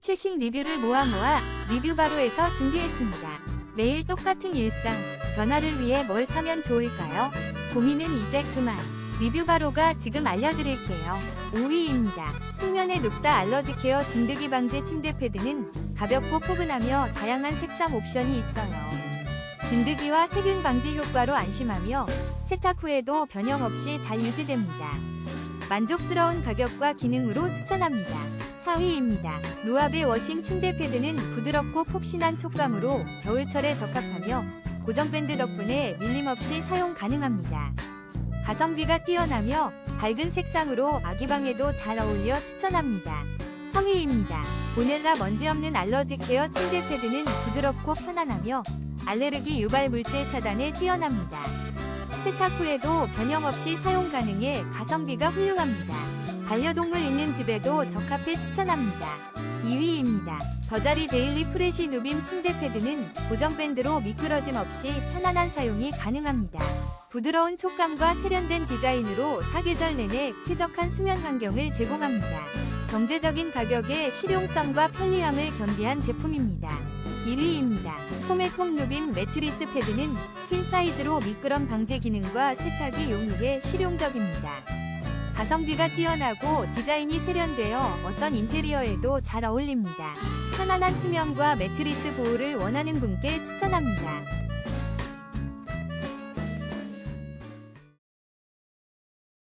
최신 리뷰를 모아 모아 리뷰바로에서 준비했습니다. 매일 똑같은 일상, 변화를 위해 뭘 사면 좋을까요? 고민은 이제 그만. 리뷰바로가 지금 알려드릴게요. 5위입니다. 숙면에 눕다 알러지 케어 진드기 방지 침대 패드는 가볍고 포근하며 다양한 색상 옵션이 있어요. 진드기와 세균 방지 효과로 안심하며 세탁 후에도 변형 없이 잘 유지됩니다. 만족스러운 가격과 기능으로 추천합니다. 4위입니다. 루아베 워싱 침대 패드는 부드럽고 폭신한 촉감으로 겨울철에 적합하며 고정밴드 덕분에 밀림 없이 사용 가능합니다. 가성비가 뛰어나며 밝은 색상으로 아기방에도 잘 어울려 추천합니다. 3위입니다. 보넬라 먼지 없는 알러지 케어 침대 패드는 부드럽고 편안하며 알레르기 유발 물질 차단에 뛰어납니다. 세탁 후에도 변형 없이 사용 가능해 가성비가 훌륭합니다. 반려동물 있는 집에도 적합해 추천합니다. 2위입니다. 더자리 데일리 프레시 누빔 침대 패드는 고정밴드로 미끄러짐 없이 편안한 사용이 가능합니다. 부드러운 촉감과 세련된 디자인으로 사계절 내내 쾌적한 수면 환경을 제공합니다. 경제적인 가격에 실용성과 편리함을 겸비한 제품입니다. 1위입니다. 포메폼 누빔 매트리스 패드는 퀸 사이즈로 미끄럼 방지 기능과 세탁이 용이해 실용적입니다. 가성비가 뛰어나고 디자인이 세련되어 어떤 인테리어에도 잘 어울립니다. 편안한 수면과 매트리스 보호를 원하는 분께 추천합니다.